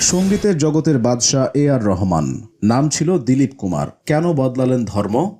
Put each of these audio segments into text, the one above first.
সঙ্গীতের জগতের বাদশাহ এ আর রহমান। নাম ছিল দিলীপ কুমার। কেন বদলালেন ধর্ম?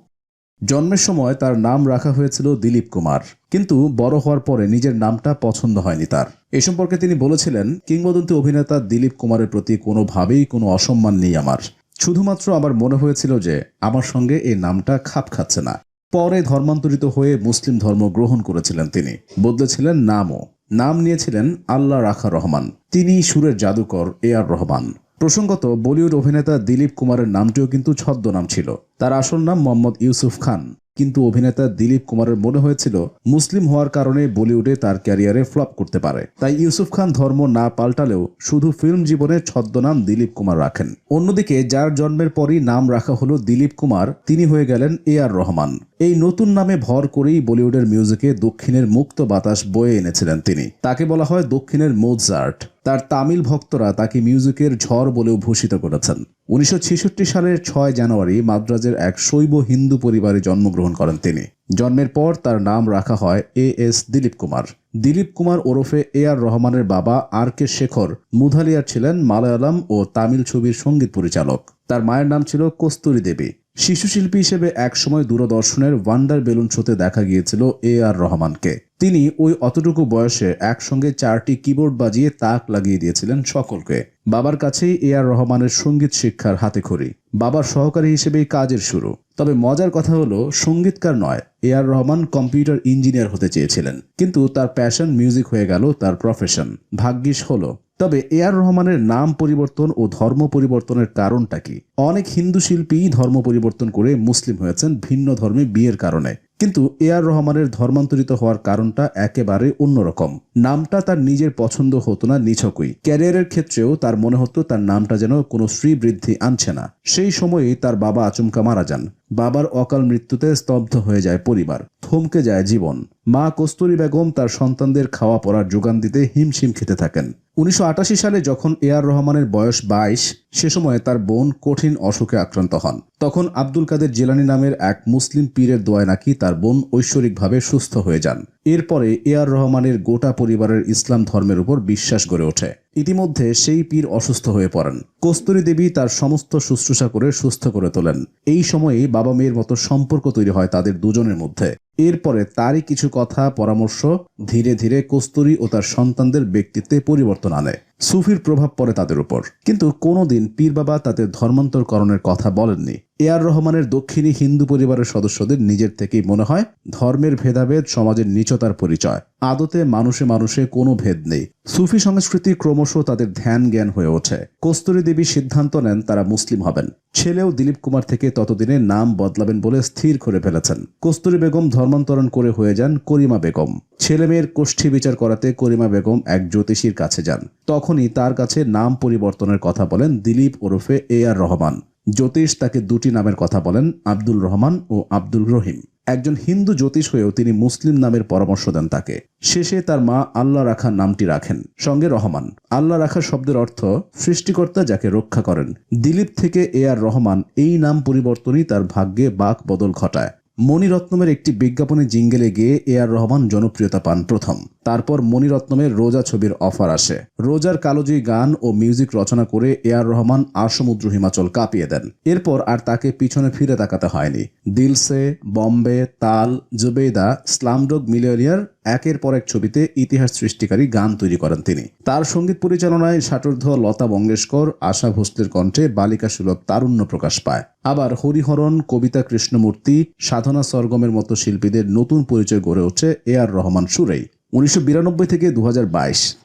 জন্মের সময় তার নাম রাখা হয়েছিল দিলীপ কুমার। কিন্তু বড় হওয়ার পরে নিজের নামটা পছন্দ হয়নি তার। এ সম্পর্কে তিনি বলেছিলেন, কিংবদন্তি অভিনেতা দিলীপ কুমারের প্রতি কোনোভাবেই কোনো অসম্মান নেই আমার। শুধুমাত্র আমার মনে হয়েছিল যে, আমার সঙ্গে এই নামটা খাপ খাচ্ছে না। পরে ধর্মান্তরিত হয়ে মুসলিম ধর্ম গ্রহণ করেছিলেন তিনি। বদলেছিলেন নামও। নাম নিয়েছিলেন আল্লাহ রাখা রহমান। তিনি সুরের জাদুকর এ আর রহমান। প্রসঙ্গত বলিউড অভিনেতা দিলীপ কুমারের নামটিও কিন্তু ছদ্মনাম ছিল। তার আসল নাম মোহাম্মদ ইউসুফ খান। কিন্তু অভিনেতা দিলীপ কুমারের মনে হয়েছিল, মুসলিম হওয়ার কারণে বলিউডে তার ক্যারিয়ারে ফ্লপ করতে পারে। তাই ইউসুফ খান ধর্ম না পাল্টালেও শুধু ফিল্ম জীবনে ছদ্মনাম দিলীপ কুমার রাখেন। অন্যদিকে যার জন্মের পরই নাম রাখা হলো দিলীপ কুমার, তিনি হয়ে গেলেন এ আর রহমান। এই নতুন নামে ভর করেই বলিউডের মিউজিকে দক্ষিণের মুক্ত বাতাস বয়ে এনেছিলেন তিনি। তাকে বলা হয় দক্ষিণের মোজার্ট তার তামিল ভক্তরা তাকে মিউজিকের ঝড় বলেও ভূষিত করেছেন। উনিশশো ছেষট্টি সালের ছয় জানুয়ারি মাদ্রাজের এক শৈব হিন্দু পরিবারে জন্মগ্রহণ করেন তিনি। জন্মের পর তার নাম রাখা হয় এ এস দিলীপ কুমার। দিলীপ কুমার ওরফে এ আর রহমানের বাবা আর কে শেখর মুধালিয়ার ছিলেন মালায়ালাম ও তামিল ছবির সংগীত পরিচালক। তার মায়ের নাম ছিল কস্তুরী দেবী। শিশু শিল্পী হিসেবে একসময় দূরদর্শনের ওয়ান্ডার বেলুন শোতে দেখা গিয়েছিল এ আর রহমানকে। তিনি ওই অতটুকু বয়সে একসঙ্গে চারটি কিবোর্ড বাজিয়ে তাক লাগিয়ে দিয়েছিলেন সকলকে। বাবার কাছেই এ আর রহমানের সংগীত শিক্ষার হাতে খড়ি বাবার সহকারী হিসেবেই কাজের শুরু। তবে মজার কথা হলো, সঙ্গীতকার নয়, A R Rahman computer engineer হতে চেয়েছিলেন। কিন্তু তার প্যাশন মিউজিক হয়ে গেল তার প্রফেশন। ভাগ্যিস হলো তবে এ আর রহমানের নাম পরিবর্তন ও ধর্ম পরিবর্তনের কারণটা কি? অনেক হিন্দু শিল্পী ধর্ম পরিবর্তন করে মুসলিম হয়েছেন ভিন্ন ধর্মে বিয়ের কারণে। কিন্তু এ আর রহমানের ধর্মান্তরিত হওয়ার কারণটা একেবারে অন্যরকম। নামটা তার নিজের পছন্দ হতো না নিছকই। ক্যারিয়ারের ক্ষেত্রেও তার মনে হতো তার নামটা যেন কোনো শ্রী বৃদ্ধি আনছে না। সেই সময়েই তার বাবা আচমকা মারা যান। বাবার অকাল মৃত্যুতে স্তব্ধ হয়ে যায় পরিবার, থমকে যায় জীবন। মা কস্তুরী বেগম তার সন্তানদের খাওয়া পড়ার যোগান দিতে হিমশিম খেতে থাকেন। উনিশশো আটাশি সালে যখন এ আর রহমানের বয়স বাইশ, সে সময় তার বোন কঠিন অসুখে আক্রান্ত হন। তখন আব্দুল কাদের জেলানি নামের এক মুসলিম পীরের দোয়ায় নাকি তার বোন ঐশ্বরিকভাবে সুস্থ হয়ে যান। এরপরে এ আর রহমানের গোটা পরিবারের ইসলাম ধর্মের উপর বিশ্বাস গড়ে ওঠে। ইতিমধ্যে সেই পীর অসুস্থ হয়ে পড়েন। কস্তুরী দেবী তার সমস্ত শুশ্রূষা করে সুস্থ করে তোলেন। এই সময়েই বাবা মেয়ের মতো সম্পর্ক তৈরি হয় তাদের দুজনের মধ্যে। এরপরে তারই কিছু কথা, পরামর্শ, ধীরে ধীরে কস্তুরি ও তার সন্তানদের ব্যক্তিত্বে পরিবর্তন আনে। সুফির প্রভাব পড়ে তাদের উপর। কিন্তু কোনোদিন পীর বাবা তাদের ধর্মান্তরকরণের কথা বলেননি। এ আর রহমানের দক্ষিণী হিন্দু পরিবারের সদস্যদের নিজের থেকেই মনে হয় ধর্মের ভেদাভেদ, সমাজের নিচতার পরিচয়। আদতে মানুষে মানুষে কোনো ভেদ নেই। সুফি সংস্কৃতি ক্রমশ তাদের ধ্যান জ্ঞান হয়ে ওঠে। কস্তুরী দেবী সিদ্ধান্ত নেন তারা মুসলিম হবেন। ছেলেও দিলীপ কুমার থেকে ততদিনে নাম বদলাবেন বলে স্থির করে ফেলেছেন। কস্তুরী বেগম ধর্মান্তরণ করে হয়ে যান করিমা বেগম। ছেলে মেয়ের কোষ্ঠী বিচার করাতে করিমা বেগম এক জ্যোতিষীর কাছে যান। তখনই তার কাছে নাম পরিবর্তনের কথা বলেন দিলীপ ওরফে এ আর রহমান। জ্যোতিষ তাকে দুটি নামের কথা বলেন, আব্দুল রহমান ও আব্দুল রহিম। একজন হিন্দু জ্যোতিষ হয়েও তিনি মুসলিম নামের পরামর্শ দেন তাকে। শেষে তার মা আল্লাহ রাখার নামটি রাখেন, সঙ্গে রহমান। আল্লাহ রাখার শব্দের অর্থ সৃষ্টিকর্তা যাকে রক্ষা করেন। দিলীপ থেকে এ আর রহমান এই নাম পরিবর্তনই তার ভাগ্যে বাক বদল ঘটায়। মণিরত্নমের একটি বিজ্ঞাপনে জিঙ্গেলে গিয়ে এ আর রহমান জনপ্রিয়তা পান প্রথম। তারপর মণিরত্নমের রোজা ছবির অফার আসে। রোজার কালোজি গান ও মিউজিক রচনা করে এ আর রহমান আর সমুদ্র হিমাচল কাঁপিয়ে দেন। এরপর আর তাকে পিছনে ফিরে তাকাতে হয়নি। দিলসে, বম্বে, তাল জুবেদা স্লামডগ মিলিয়নিয়ার একের পর এক ছবিতে ইতিহাস সৃষ্টিকারী গান তৈরি করেন তিনি। তার সংগীত পরিচালনায় ষাটোর্ধ লতা মঙ্গেশকর, আশা ভোসলের কণ্ঠে বালিকা সুলভ তারুণ্য প্রকাশ পায়। আবার হরিহরণ, কবিতা কৃষ্ণমূর্তি, সাধনা সরগমের মতো শিল্পীদের নতুন পরিচয় গড়ে ওঠে এ আর রহমান সুরেই। উনিশশো বিরানব্বই থেকে দু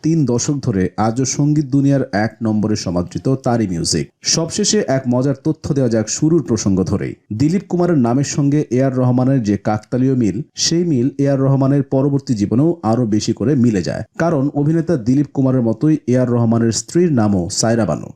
তিন দশক ধরে আজও সংগীত দুনিয়ার এক নম্বরে সমাদৃত তারই মিউজিক। সবশেষে এক মজার তথ্য দেওয়া যাক শুরুর প্রসঙ্গ ধরেই। দিলীপ কুমারের নামের সঙ্গে এ আর রহমানের যে কাকতালীয় মিল, সেই মিল এ আর রহমানের পরবর্তী জীবনেও আরও বেশি করে মিলে যায়। কারণ অভিনেতা দিলীপ কুমারের মতোই এ আর রহমানের স্ত্রীর নামও সায়রা বানু।